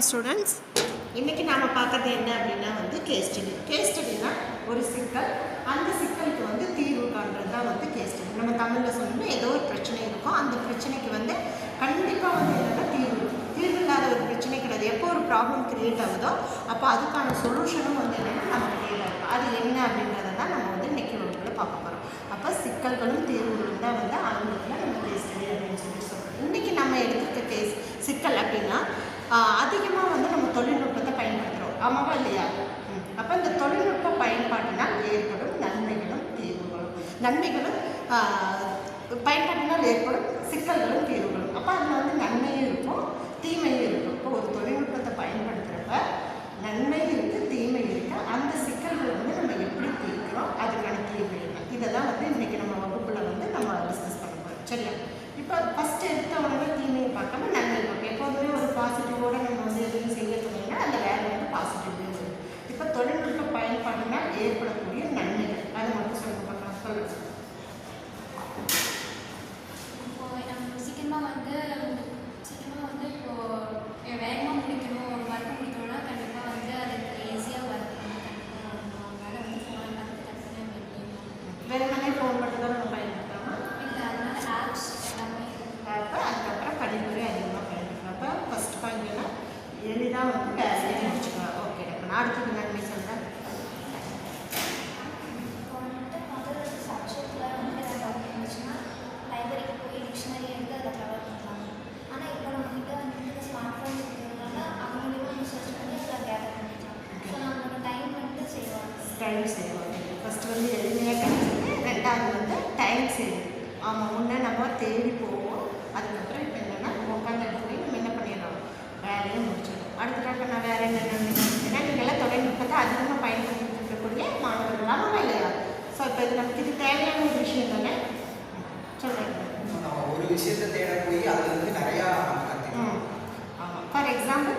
வணக்கம் ஸ்டூடெண்ட்ஸ் இன்றைக்கி நாம் பார்க்கறது என்ன அப்படின்னா வந்து கேஸ் ஸ்டடி கேஸ் ஸ்டடினா ஒரு சிக்கல். அந்த சிக்கலுக்கு வந்து தீர்வு காண்றது தான் வந்து கேஸ் ஸ்டடி நம்ம தமிழில் சொல்லணும்னா ஏதோ ஒரு பிரச்சனை இருக்கும். அந்த பிரச்சனைக்கு வந்து கண்டிப்பாக வந்து என்னென்னா தீர்வு. தீர்வு இல்லாத ஒரு பிரச்சனை கிடையாது. எப்போ ஒரு ப்ராப்ளம் க்ரியேட் ஆகுதோ அப்போ அதுக்கான சொல்யூஷனும் வந்து என்னென்னா நம்ம கையில் இருக்கும். அது என்ன அப்படின்றத தான் நம்ம வந்து இன்றைக்கி வகுப்பில் பார்க்க போகிறோம் அப்போ சிக்கல்களும் தீர்வுகளும் தான் வந்து ஆங்கிலத்தில் நம்ம கேஸ் ஸ்டடி அப்படின்னு சொல்லி சொல்கிறோம் இன்றைக்கி நம்ம எடுத்துக்க கேஸ் சிக்கல் அப்படின்னா அதிகமாக வந்து நம்ம தொழில்நுட்பத்தை பயன்படுத்துகிறோம் ஆமாவா இல்லையா? அப்போ இந்த தொழில்நுட்ப பயன்பாட்டினால் ஏற்படும் நன்மைகளும் தீர்வுகளும். நன்மைகளும் பயன்பாட்டினால் ஏற்படும் சிக்கல்களும் தீர்வுகளும். அப்போ அதில் வந்து நன்மையும் இருக்கும் தீமையும் இருக்கும். இப்போ ஒரு தொழில்நுட்ப பயன்படுத்துகிறப்ப நன்மை இருக்குது தீமை இருக்குது அந்த சிக்கல்களை வந்து நம்ம எப்படி தீர்க்கிறோம் அதுக்கான தீர்வு என்ன இதெல்லாம் வந்து இன்றைக்கி நம்ம வகுப்பில் வந்து நம்ம டிஸ்கஸ் பண்ண போகிறோம் சரியா இப்போ ஃபஸ்ட்டு எடுத்த உடனே தீமையை பார்க்காம நன்மை பார்க்கணும் எப்போதுமே ஒரு பாசிட்டிவோட நம்ம வந்து எதுவும் செய்ய சொன்னீங்கன்னா அந்த வேலை வந்து பாசிட்டிவ் வரும் இப்போ தொழில்நுட்ப பயன்பாட்டினால் ஏற்படக்கூடிய நன்மைகள் அதை மட்டும் சொல்ல பார்க்கலாம் சொல்லுங்கள் இப்போ நம்ம சீக்கிரமாக வந்து சீக்கிரமாக வந்து இப்போ வேகமாக முடிக்கணும் ஒரு ஒர்க் முடிக்கணும்னா கண்டிப்பாக வந்து அதுக்கு ஈஸியாக ஒர்க் வந்து கண்டிப்பாக வரணும் அதனால வந்து ஃபோனை பார்த்து டக்குன்னு முடியும் வெறுமனே ஃபோன் மட்டும் தான் நம்ம பயன்படுத்தாமல் இல்லை அதனால ஆப்ஸ் எல்லாமே அப்போ அதுக்கப்புறம் படிப்புரை அதிகமாக பயன்படுத்தலாம் அப்போ ஃபஸ்ட் பாயிண்ட்னா எளிதாக வந்து வேலையை முடிச்சுக்கலாம் ஓகே அப்போ நான் அடுத்தது நன்மை சொல்கிறேன் இப்போ வந்துட்டு முதல் சப்ஜெக்டில் வந்து ஏதாவது டவுட் இருந்துச்சுன்னா லைப்ரரிக்கு போய் டிக்ஷனரி எடுத்து அதை கவர் பண்ணலாம் ஆனால் இப்போ நம்மக்கிட்ட வந்துட்டு ஸ்மார்ட் ஃபோன் இருக்கிறதுனால அவங்களே வந்து சர்ச் பண்ணி அதை கேதர் பண்ணிக்கலாம் ஸோ நம்மளோட டைம் வந்துட்டு செய்வாங்க டைம் சேவ் ஆகுது ஃபஸ்ட்டு வந்து எளிமையாக கிடைச்சது ரெண்டாவது வந்து ஆமாம் முன்னே நம்ம தேடி போவோம். அதுக்கப்புறம் இப்போ என்னென்னா உட்காந்து எடுத்து நம்ம என்ன பண்ணிடலாம்? வேலையை முடிச்சிடும் அடுத்த நாள் நான் வேறு என்ன ஏன்னா நீங்கள் எல்லாம் தொழில்நுட்பத்தை அதிகமாக பயன்படுத்திட்டு இருக்கக்கூடிய மாணவர்கள் இல்லையா? ஸோ இப்போ இது நமக்கு இது தேவையான ஒரு விஷயம் தானே? சொல்லுங்கள் ஒரு விஷயத்தை தேட போய் அதுலேருந்து நிறையா நம்ம கற்றுக்கலாம் ம் ஆமாம் ஃபார் எக்ஸாம்பிள்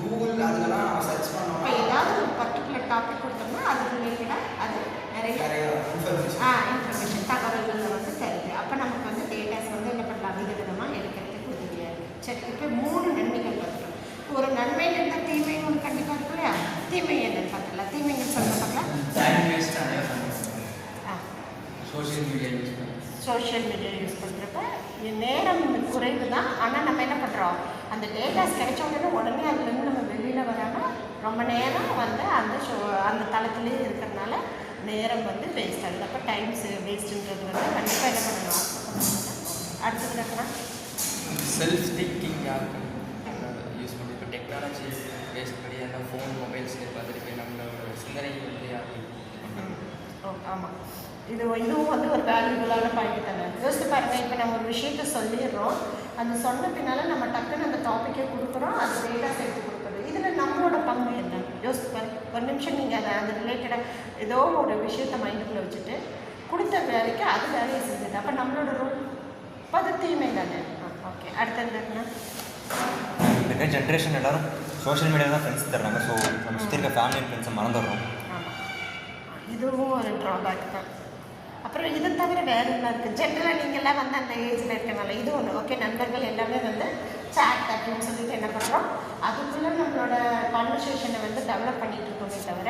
கூகுள் அதுலலாம் நம்ம சர்ச் இப்போ பண்ணோம்னா ஏதாவது ஒரு பர்டிகுலர் டாபிக் கொடுத்தோம்னா அது ரிலேட்டடாக அது நிறைய நிறையா இன்ஃபர்மேஷன் ஆ இன்ஃபர்மேஷன் தகவல்கள் வந்து தருது அப்போ நமக்கு வந்து டேட்டாஸ் வந்து என்ன பண்ணலாம் விதவிதமாக எடுக்கிறதுக்கு உதவியாக இருக்குது சரி இப்போ மூணு நன்மைகள் பார்த்துட்டோம் ஒரு நன்மை இருந்தால் தீமையும் ஒன்று கண்டிப்பாக இருக்கும் இல்லையா தீமை என்னன்னு பார்க்கலாம். நிறையா பண்ணுவோம். ஆ. சோஷியல் மீடியா யூஸ் பண்ணி சோஷியல் மீடியா யூஸ் பண்ணுறப்ப நேரம் குறைவு தான் ஆனால் நம்ம என்ன பண்ணுறோம் அந்த டேட்டாஸ் கிடைச்ச உடனே உடனே அதுலேருந்து நம்ம வெளியில் வராமல் ரொம்ப நேரம் வந்து அந்த ஷோ அந்த தளத்துலேயே இருக்கிறதுனால நேரம் வந்து வேஸ்ட் ஆகுது. அப்போ வேஸ்ட்டுன்றது வந்து கண்டிப்பாக என்ன பண்ணணும்? அடுத்தது செல்ஃப் திங்கிங் யாருக்கு யூஸ் பண்ணி இப்போ டெக்னாலஜி வேஸ்ட் பண்ணி எல்லாம் ஃபோன் மொபைல்ஸ் பார்த்துட்டு நம்மளோட சிந்தனைக்கு வந்து யாருக்கு ஆமாம் இது இதுவும் வந்து ஒரு வேல்யூபுளான பாயிண்ட் தானே. யோசிச்சு பாருங்கள் இப்போ நம்ம ஒரு விஷயத்த சொல்லிடுறோம். அந்த சொன்ன பின்னால் நம்ம டக்குன்னு அந்த டாப்பிக்கே கொடுக்குறோம். அது டேட்டா சேர்த்து கொடுக்குறது. இதில் நம்மளோட பங்கு என்ன? யோசிச்சு பாருங்க ஒரு நிமிஷம் நீங்கள் அதை அது ரிலேட்டடாக ஏதோ ஒரு விஷயத்த மைண்டுக்குள்ளே வச்சுட்டு கொடுத்த வேலைக்கு அது வேலையை செஞ்சது. அப்போ நம்மளோட ரோல் பதத்தையுமே தானே? ஓகே அடுத்தது என்ன? இருக்கிற ஜென்ரேஷன் எல்லாரும் சோஷியல் மீடியா தான் ஃப்ரெண்ட்ஸ் தர்றாங்க. ஸோ நம்ம சுற்றி இருக்க ஃபேமிலி ஃப்ரெண்ட்ஸை மறந்துடுறோம். ஆமாம் இதுவும் ஒரு ட்ராபேக் தான். அப்புறம் இதை தவிர வேறு என்ன இருக்குது ஜென்ரலாக நீங்கள்லாம் வந்து அந்த ஏஜில் இருக்கனால இது ஒன்று ஓகே நண்பர்கள் எல்லாமே வந்து சேட் அப்படின்னு சொல்லிட்டு என்ன பண்ணுறோம் அதுக்குள்ளே நம்மளோட கான்வர்சேஷனை வந்து டெவலப் பண்ணிட்டு இருக்கோமே தவிர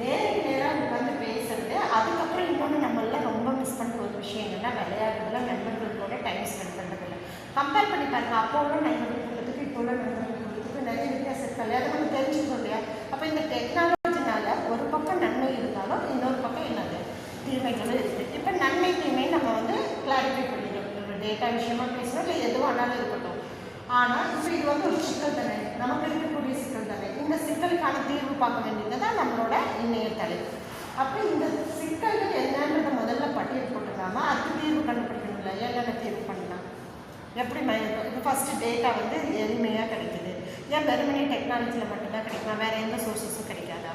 நேருக்கு நேராக உட்காந்து பேசுறது. அதுக்கப்புறம் இன்னொன்று நம்மளாம் ரொம்ப மிஸ் பண்ணுற ஒரு விஷயம் என்னென்னா விளையாடுறதுல நண்பர்கள் கூட டைம் ஸ்பெண்ட் பண்ணுறதில்ல கம்பேர் பண்ணி பாருங்கள் அப்போ உள்ள நண்பர்கள் கூட்டத்துக்கு இப்போ நிறைய வித்தியாசம் இருக்கு இல்லையா அதை நம்ம தெரிஞ்சுக்கணும் இல்லையா? அப்போ இந்த டெக்னாலஜினால ஒரு பக்கம் நன்மை இருந்தாலும் இன்னொரு பக்கம் என்னது? தீமைகளும் இருக்குது இப்போ நன்மை தீமை நம்ம வந்து கிளாரிஃபை பண்ணிடணும் ஒரு டேட்டா விஷயமா பேசணும் இல்லை எதுவும் ஆனாலும் இருக்கட்டும். ஆனால் இப்போ இது வந்து ஒரு சிக்கல் தானே? நமக்கு இருக்கக்கூடிய சிக்கல் தானே? இந்த சிக்கலுக்கான தீர்வு பார்க்க வேண்டியது தான் நம்மளோட இன்றைய தலைப்பு அப்போ இந்த சிக்கல்கள் என்னன்றதை முதல்ல பட்டியல் போட்டுக்காம அதுக்கு தீர்வு கண்டுபிடிக்கணும்ல. என்னென்ன தீர்வு பண்ணலாம் எப்படி ம- இது ஃபஸ்ட்டு டேட்டா வந்து எளிமையாக கிடைக்குது. ஏன் வெறுமனே டெக்னாலஜியில் மட்டும்தான் கிடைக்குமா? வேறு எந்த சோர்ஸஸும் கிடைக்காதா?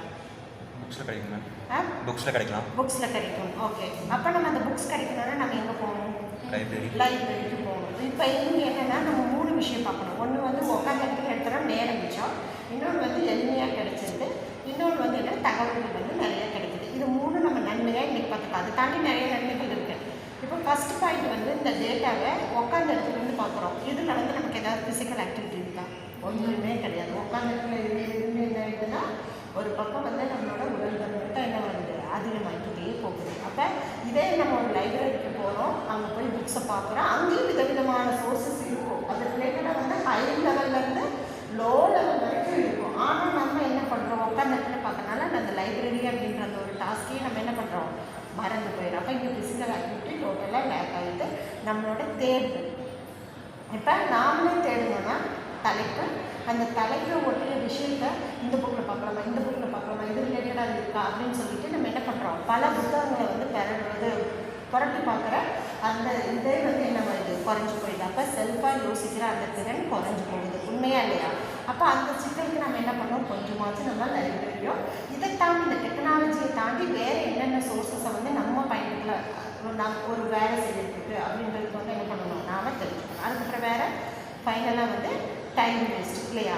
புக்ஸில் கிடைக்கும்? ஆ? புக்ஸில் கிடைக்கலாம். புக்ஸில் கிடைக்கும். ஓகே அப்போ நம்ம அந்த புக்ஸ் கிடைக்கணும்னா நம்ம எங்கே போகணும்? லைப்ரரி லைப்ரரிக்கு போகணும். இப்போ இங்கே என்னென்னா நம்ம மூணு விஷயம் பார்க்கணும். ஒன்று வந்து உட்காந்த இடத்துல எடுத்துகிறோம் நேரம் மிச்சம். இன்னொன்று வந்து எளிமையாக கிடைச்சிருது இன்னொன்று வந்து என்ன? தகவல்கள் வந்து நிறைய கிடைக்குது. இது மூணு நம்ம நன்மையாக இன்றைக்கி பார்த்துக்கலாம். அதை தாண்டி நிறைய நன்மைகள் இருக்குது இப்போ ஃபஸ்ட் பாயிண்ட் வந்து இந்த டேட்டாவை உட்காந்த இடத்துல இருந்து பார்க்குறோம் இதில் வந்து நமக்கு ஏதாவது ஃபிசிக்கல் ஆக்டிவிட்டி இருக்கா? ஒன்றுமே கிடையாது. உட்காந்துட்டு எதுவுமே என்ன ஆயிடுதுன்னா ஒரு பக்கம் வந்து நம்மளோட உடல் மட்டும் என்ன வருது அதிகமாகிக்கிட்டே போகுது. அப்போ இதே நம்ம ஒரு லைப்ரரிக்கு போகிறோம் அங்கே போய் புக்ஸை பார்க்குறோம். அங்கேயும் விதவிதமான சோர்சஸ் இருக்கும். அது ரிலேட்டடாக வந்து ஹை லெவல்லேருந்து லோ லெவல் வரைக்கும் இருக்கும். ஆனால் நம்ம என்ன பண்ணுறோம் உட்காந்துட்டு பார்க்கறனால அந்த லைப்ரரி அப்படின்ற அந்த ஒரு டாஸ்க்கையும் நம்ம என்ன பண்ணுறோம் மறந்து போயிடும் அப்போ இங்கே ஃபிசிக்கல் ஆக்டிவிட்டி டோட்டலாக லேக் ஆகிட்டு நம்மளோட தேர்வு. இப்போ நாமளே தேடணும்னா தலைப்பு. அந்த தலைப்பை ஒட்டிய விஷயத்தை இந்த புக்கில் பார்க்கலாமா இந்த புக்கில் பார்க்கலாமா இது ரிலேட்டடாக இருக்கா அப்படின்னு சொல்லிட்டு நம்ம என்ன பண்ணுறோம் பல புத்தகங்களை வந்து பெறது புரட்டி பார்க்குற அந்த இதே வந்து என்ன வருது குறைஞ்சி போயிடுது அப்போ செல்ஃபாக யோசிக்கிற அந்த திறன் குறைஞ்சி போகுது. உண்மையா இல்லையா? அப்போ அந்த சிக்கலுக்கு நம்ம என்ன பண்ணோம்? கொஞ்சமாச்சும் நம்ம லைப்ரரியோ இதை தாண்டி இந்த டெக்னாலஜியை தாண்டி வேறு என்னென்ன சோர்ஸஸை வந்து ஒரு நம் ஒரு வேலை செய்யறதுக்கு அப்படின்றது வந்து என்ன பண்ணணும்? நாம் தெரிஞ்சுக்கணும். அதுக்கப்புறம் வேறு ஃபைனலாக வந்து டைம் வேஸ்ட் இல்லையா?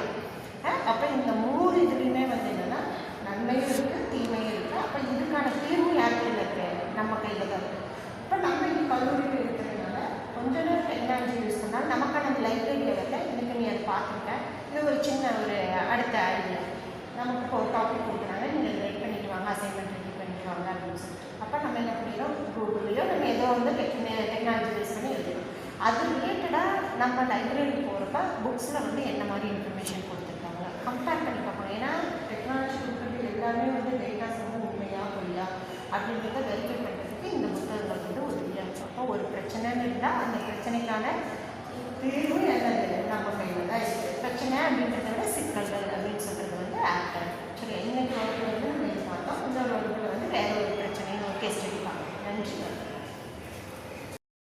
அப்போ இந்த மூணு இதுலேயுமே வந்து என்னென்னா நன்மையும் இருக்குது தீமையும் இருக்குது அப்போ இதுக்கான தீர்வு யார் கையில் இருக்கு? நம்ம கையில் தான் இருக்குது இப்போ நம்ம இங்கே கல்லூரியில் இருக்கிறதுனால கொஞ்ச நேரம் டெக்னாலஜி யூஸ் பண்ணால் நமக்கான அந்த லைப்ரரி லெவலில் இன்றைக்கி நீ அதை பார்த்துருக்க இது ஒரு சின்ன ஒரு அடுத்த ஐடியா நமக்கு இப்போ ஒரு டாபிக் கொடுக்குறாங்க. நீங்கள் லைக் பண்ணிட்டு வாங்க. அசைன்மெண்ட் ரெடி அப்படின்னு அப்போ நம்ம என்ன பண்ணிடுறோம் கூகுள்லையோ நம்ம ஏதோ வந்து டெக்னாலஜி பேஸ் பண்ணி எழுதுறோம் அது ரிலேட்டடாக நம்ம லைப்ரரி போகிறப்ப புக்ஸில் வந்து என்ன மாதிரி இன்ஃபர்மேஷன் கொடுத்துருக்காங்க கம்பேர் பண்ணி பார்க்கணும் ஏன்னா டெக்னாலஜி கொடுக்குறது எல்லாமே வந்து டேட்டாஸ் வந்து உண்மையாக பொய்யா அப்படின்றத வெரிஃபை பண்ணுறதுக்கு இந்த புத்தகங்கள் வந்து உதவியாக இருக்கும் அப்போ ஒரு பிரச்சனைன்னு இருந்தால் அந்த பிரச்சனைக்கான